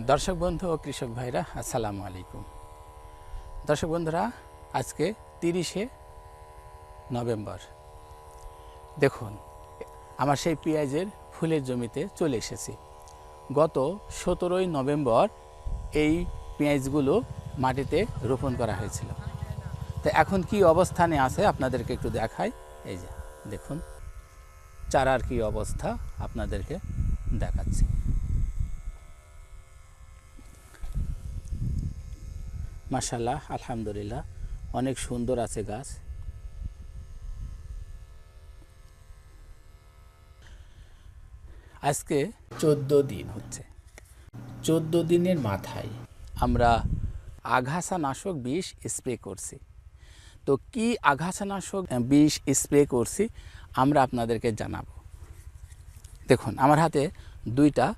দর্শক বন্ধু ও কৃষক ভাইরা, আসসালামু আলাইকুম। দর্শক বন্ধুরা, আজকে তিরিশে নভেম্বর। দেখুন, আমার সেই পেঁয়াজের ফুলের জমিতে চলে এসেছি। গত সতেরোই নভেম্বর এই পেঁয়াজগুলো মাটিতে রোপণ করা হয়েছিল। তো এখন কি অবস্থানে আছে আপনাদেরকে একটু দেখাই। এই যে, দেখুন, চারার কি অবস্থা আপনাদেরকে দেখাচ্ছি। মাশাল্লাহ আলহামদুলিল্লাহ। অনেক সুন্দর আছে গাছ। আজকে চোদ্দ দিন হচ্ছে। চোদ্দ দিনের মাথায় আমরা আঘাসানাশক বিষ স্প্রে করছি। তো কি আঘাসানাশক বিষ স্প্রে করছি আমরা আপনাদেরকে জানাব। দেখুন, আমার হাতে দুইটা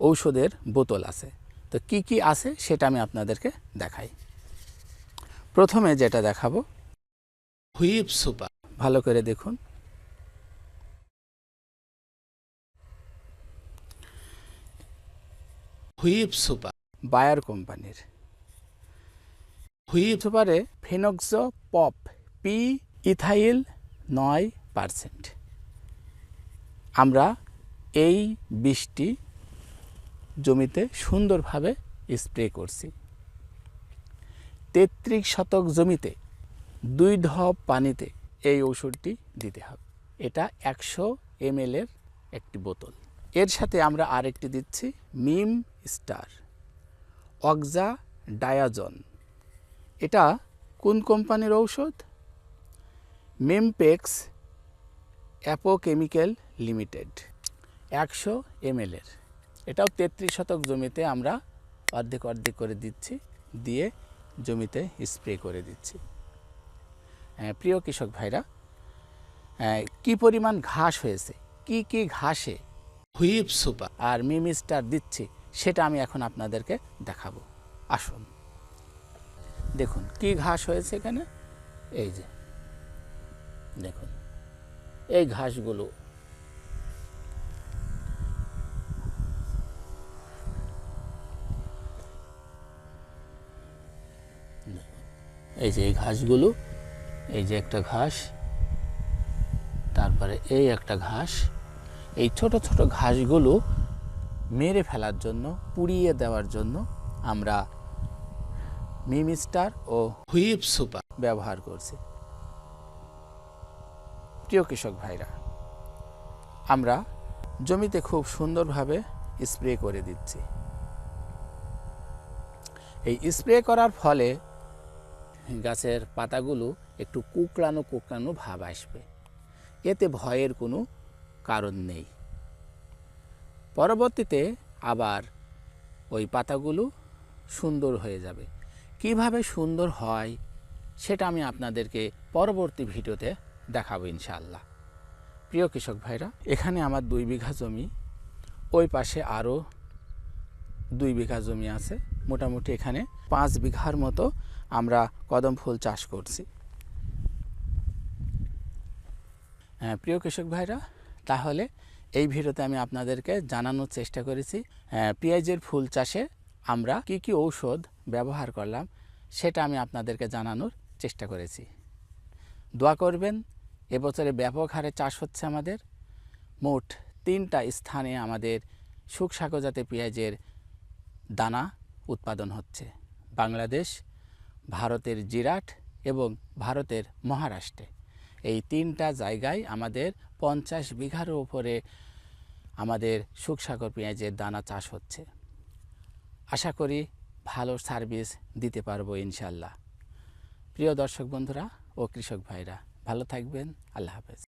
ঔষধের বোতল আছে। তো কি কি আছে সেটা আমি আপনাদেরকে দেখাই। প্রথমে যেটা দেখাবো হুইপ সুপার। ভালো করে দেখুন। Whip super. বায়ার কোম্পানির। হুইপ সুপারে ফেনক্সো পপ পি ইথাইল নয় পারসেন্ট। আমরা এই বিষটি জমিতে সুন্দরভাবে স্প্রে করছি। তেত্রিশ শতক জমিতে দুই ঢপ পানিতে এই ওষুধটি দিতে হবে। এটা একশো এম এর একটি বোতল। এর সাথে আমরা আরেকটি দিচ্ছি মিম স্টার, অক্সা ডায়াজন। এটা কোন কোম্পানির ঔষধ? মেমপেক্স অ্যাপোকেমিক্যাল লিমিটেড, একশো এম এর। এটাও তেত্রিশ শতক জমিতে আমরা অর্ধেক অর্ধেক করে দিচ্ছি দিয়ে জমিতে স্প্রে করে দিচ্ছি। হ্যাঁ, প্রিয় কৃষক ভাইরা হ্যাঁ, কি পরিমাণ ঘাস হয়েছে কি কি ঘাসে হুইপ সুপার। আর মিমিস্টার দিচ্ছি সেটা আমি এখন আপনাদেরকে দেখাবো। আসুন দেখুন কি ঘাস হয়েছে এখানে? এই যে দেখুন এই ঘাসগুলো এই যে এই ঘাসগুলো এই যে একটা ঘাস তারপরে এই একটা ঘাস এই ছোট ছোট ঘাসগুলো মেরে ফেলার জন্য পুড়িয়ে দেওয়ার জন্য আমরা মিমিস্টার ও হুইপ সুপার ব্যবহার করছি। প্রিয় কৃষক ভাইরা আমরা জমিতে খুব সুন্দরভাবে স্প্রে করে দিচ্ছি। এই স্প্রে করার ফলে গাছের পাতাগুলো একটু কুকড়ানো কুকড়ানো ভাব আসবে। এতে ভয়ের কোনো কারণ নেই। পরবর্তীতে আবার ওই পাতাগুলো সুন্দর হয়ে যাবে। কীভাবে সুন্দর হয় সেটা আমি আপনাদেরকে পরবর্তী ভিডিওতে দেখাবো ইনশাআল্লাহ। প্রিয় কৃষক ভাইরা, এখানে আমার দুই বিঘা জমি, ওই পাশে আরও দুই বিঘা জমি আছে। মোটামুটি এখানে পাঁচ বিঘার মতো আমরা কদম ফুল চাষ করছি। হ্যাঁ, প্রিয় কৃষক ভাইরা তাহলে এই ভিডিওতে আমি আপনাদেরকে জানানোর চেষ্টা করেছি হ্যাঁ, পেঁয়াজের ফুল চাষে আমরা কি কি ঔষধ ব্যবহার করলাম সেটা আমি আপনাদেরকে জানানোর চেষ্টা করেছি। দোয়া করবেন এবছরে ব্যাপক হারে চাষ হচ্ছে আমাদের। মোট তিনটা স্থানে আমাদের জাতের পেঁয়াজের দানা উৎপাদন হচ্ছে। বাংলাদেশ ভারতের জিরাট এবং ভারতের মহারাষ্ট্রে। এই তিনটা জায়গায় আমাদের পঞ্চাশ বিঘার উপরে আমাদের সুখসাগর পেঁয়াজের দানা চাষ হচ্ছে। আশা করি ভালো সার্ভিস দিতে পারব ইনশাল্লাহ প্রিয় দর্শক বন্ধুরা ও কৃষক ভাইরা, ভালো থাকবেন। আল্লাহ হাফেজ।